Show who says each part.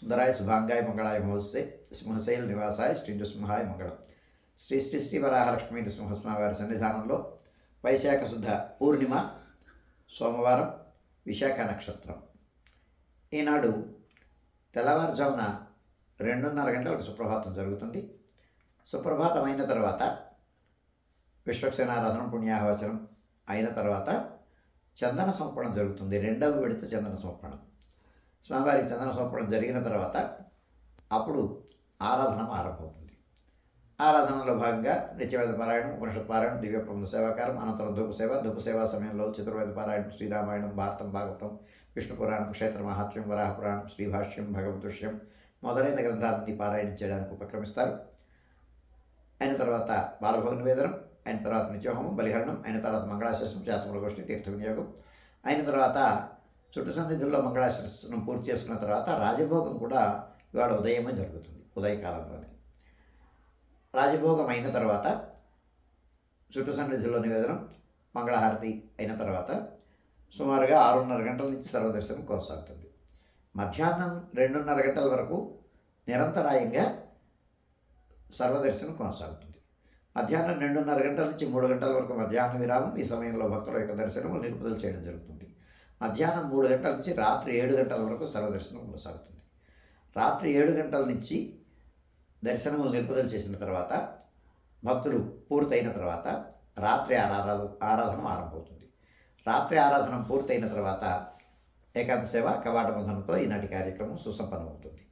Speaker 1: సుందరాయ శుభాంగాయ మంగళాయ భవస్సే సింహశైల నివాసాయ శ్రీ నృసింహాయ మంగళం. శ్రీ శ్రీ శ్రీ వరాహలక్ష్మీ నృసింహస్వామి వారి సన్నిధానంలో వైశాఖ శుద్ధ పూర్ణిమ సోమవారం విశాఖ నక్షత్రం. ఈనాడు తెల్లవారుజామున రెండున్నర గంటలకు సుప్రభాతం జరుగుతుంది. సుప్రభాతం అయిన తర్వాత విశ్వక్సేనారాధనం పుణ్యాహవచనం అయిన తర్వాత చందన సమర్పణం జరుగుతుంది. రెండవ విడత చందన సమర్పణం. స్వామివారికి చందన సోపడం జరిగిన తర్వాత అప్పుడు ఆరాధన ఆరంభమవుతుంది. ఆరాధనలో భాగంగా నిత్యవేద పారాయణం ఉపనిషత్ పారాయణం దివ్య ప్రబంధ సేవాకారం అనంతరం ధూప సేవ ధూప సేవా సమయంలో చతుర్వేద పారాయణం శ్రీరామాయణం భారతం భాగవతం విష్ణు పురాణం క్షేత్ర మహాత్మ్యం వరాహ పురాణం శ్రీభాష్యం భగవదృశ్యం మొదలైన గ్రంథాలని పారాయణం చేయడానికి ఉపక్రమిస్తారు. అయిన తర్వాత బాలభోగ నివేదనం అయిన తర్వాత నిత్యోహోమం బలిహరణం అయిన తర్వాత మంగళాశేషం చేతముల గోష్ఠి తీర్థ వినియోగం అయిన తర్వాత చుట్టు సన్నిధుల్లో మంగళాశాసనం పూర్తి చేసుకున్న తర్వాత రాజభోగం కూడా ఇవాళ ఉదయమే జరుగుతుంది ఉదయకాలంలోనే. రాజభోగం అయిన తర్వాత చుట్టు సన్నిధుల్లో నివేదనం మంగళహారతి అయిన తర్వాత సుమారుగా ఆరున్నర గంటల నుంచి సర్వదర్శనం కొనసాగుతుంది. మధ్యాహ్నం రెండున్నర గంటల వరకు నిరంతరాయంగా సర్వదర్శనం కొనసాగుతుంది. మధ్యాహ్నం రెండున్నర గంటల నుంచి మూడు గంటల వరకు మధ్యాహ్న విరామం ఈ సమయంలో భక్తుల యొక్క దర్శనం నిలుపుదల చేయడం జరుగుతుంది. మధ్యాహ్నం మూడు గంటల నుంచి రాత్రి ఏడు గంటల వరకు సర్వదర్శనం కొనసాగుతుంది. రాత్రి ఏడు గంటల నుంచి దర్శనములు నిలుపుదల చేసిన తర్వాత భక్తులు పూర్తయిన తర్వాత రాత్రి ఆరాధన ఆరాధన ఆరంభమవుతుంది. రాత్రి ఆరాధన పూర్తయిన తర్వాత ఏకాంత సేవ కవాట బంధనంతో ఈనాటి కార్యక్రమం సుసంపన్నమవుతుంది.